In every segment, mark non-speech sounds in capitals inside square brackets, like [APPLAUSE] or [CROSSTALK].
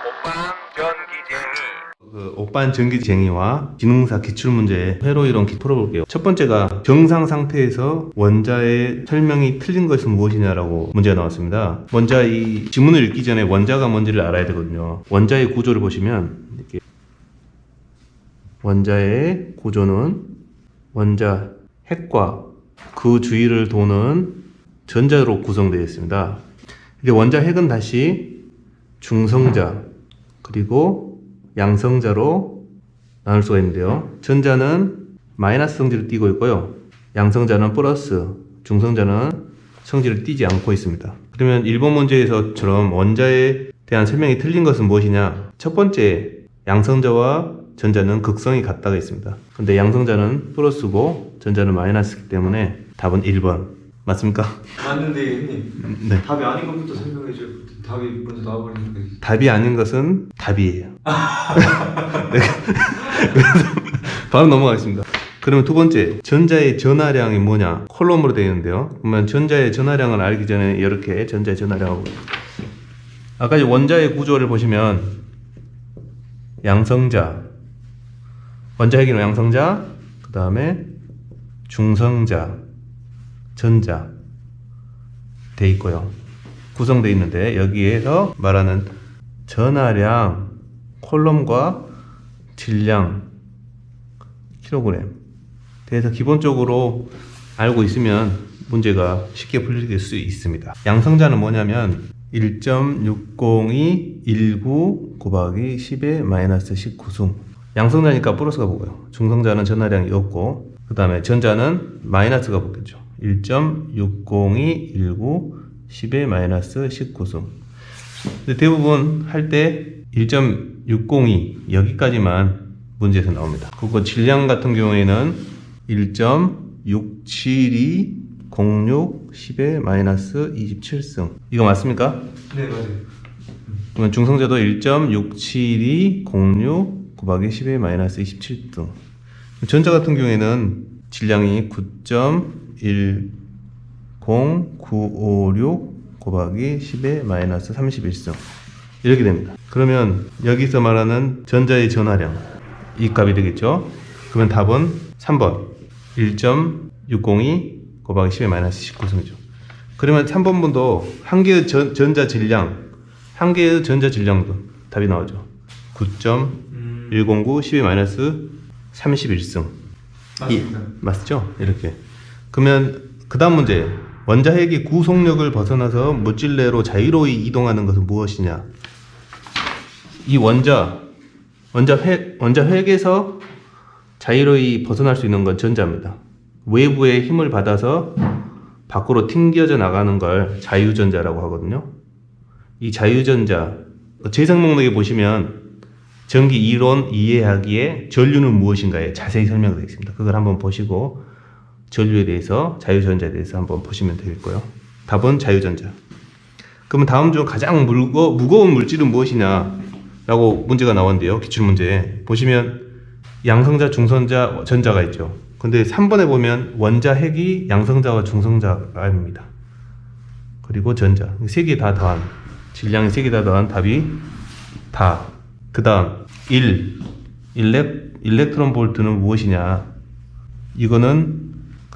오빵 전기쟁이 그 오빤 전기쟁이와 기능사 기출문제 회로 이론 기- 풀어볼게요. 첫 번째가 정상 상태에서 원자의 설명이 틀린 것은 무엇이냐라고 문제가 나왔습니다. 먼저 이 지문을 읽기 전에 원자가 뭔지를 알아야 되거든요. 원자의 구조를 보시면 이렇게 원자의 구조는 원자 핵과 그 주위를 도는 전자로 구성되어 있습니다. 이제 원자 핵은 다시 중성자 그리고 양성자로 나눌 수가 있는데요. 전자는 마이너스 성질을 띠고 있고요. 양성자는 플러스, 중성자는 성질을 띠지 않고 있습니다. 그러면 1번 문제에서처럼 원자에 대한 설명이 틀린 것은 무엇이냐? 첫 번째, 양성자와 전자는 극성이 같다가 있습니다. 근데 양성자는 플러스고 전자는 마이너스이기 때문에 답은 1번. 맞습니까? 맞는데 형님 네. 답이 아닌 것부터 설명해 줘요 답이 먼저 나와버리니까 답이 아닌 것은 답이에요. [LAUGHS] 바로 넘어가겠습니다. 그러면 두 번째, 전자의 전하량이 뭐냐? 콜롬으로 되어 있는데요. 그러면 전자의 전하량을 알기 전에 이렇게 전자의 전하량하고 아까 원자의 구조를 보시면 양성자, 원자 핵이는 양성자, 그 다음에 중성자, 전자 돼 있고요. 구성되어 있는데 여기에서 말하는 전하량, 콜럼과 질량, 킬로그램 대해서 기본적으로 알고 있으면 문제가 쉽게 풀릴 수 있습니다. 양성자는 뭐냐면 1.60219 곱하기 10의 마이너스 19승 양성자니까 플러스가 보고요. 중성자는 전하량이 없고 그 다음에 전자는 마이너스가 붙겠죠. 1.60219 10의 마이너스 19승 근데 대부분 할 때 1.602 여기까지만 문제에서 나옵니다. 그거 질량 같은 경우에는 1.67206 10의 마이너스 27승 이거 맞습니까? 네 맞아요 그러면 중성자도 1.67206 곱하기 10의 마이너스 27등. 전자 같은 경우에는 질량이 9.10956 곱하기 10의 마이너스 31승. 이렇게 됩니다. 그러면 여기서 말하는 전자의 전하량 이 값이 되겠죠? 그러면 답은 3번 1.602 곱하기 10의 마이너스 19승이죠. 그러면 3번 분도 한 개의 전, 전자 질량 한 개의 전자 질량도 답이 나오죠. 9.109 10의 마이너스 31승. 맞습니다 맞죠? 이렇게. 그러면 그 다음 문제. 원자 핵이 구속력을 벗어나서 물질 내로 자유로이 이동하는 것은 무엇이냐? 이 원자, 원자 핵, 원자 핵에서 자유로이 벗어날 수 있는 건 전자입니다. 외부의 힘을 받아서 밖으로 튕겨져 나가는 걸 자유전자라고 하거든요. 이 자유전자, 재생 목록에 보시면 전기 이론 이해하기에 전류는 무엇인가에 자세히 설명되어 있습니다. 그걸 한번 보시고 전류에 대해서 자유전자에 대해서 한번 보시면 되겠고요. 답은 자유전자. 그러면 다음 중 가장 무거, 무거운 물질은 무엇이냐 라고 문제가 나왔는데요. 기출문제 보시면 양성자, 중성자, 전자가 있죠. 근데 3번에 보면 원자 핵이 양성자와 중성자입니다. 그리고 전자 세 개 다 더한 질량이 세 개 다 더한 답이 다. 그 다음 1 일렉, 일렉트론 볼트는 무엇이냐 이거는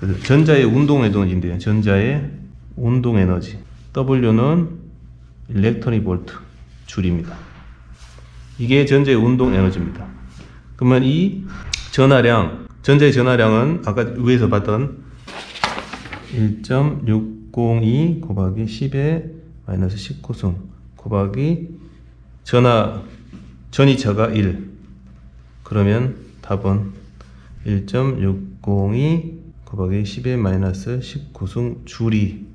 그 전자의 운동 에너지인데요. 전자의 운동 에너지. W는 일렉트로니 볼트 줄입니다. 이게 전자의 운동 에너지입니다. 그러면 이 전하량 전자의 전하량은 아까 위에서 봤던 1.602 곱하기 10의 마이너스 19승 곱하기 전하 전이차가 1 그러면 답은 1.602 곱하기 10의 마이너스 19승 줄이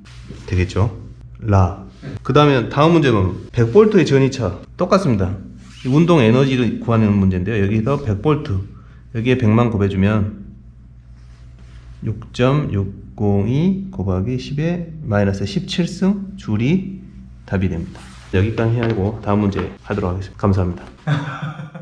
되겠죠 라. 그 다음에 다음 문제는 100볼트의 전이차 똑같습니다. 이 운동 에너지를 구하는 문제인데요. 여기서 100볼트 여기에 100만 곱해주면 6.602 곱하기 10의 마이너스 17승 줄이 답이 됩니다. 여기까지 하고 다음 문제 하도록 하겠습니다. 감사합니다. [LAUGHS]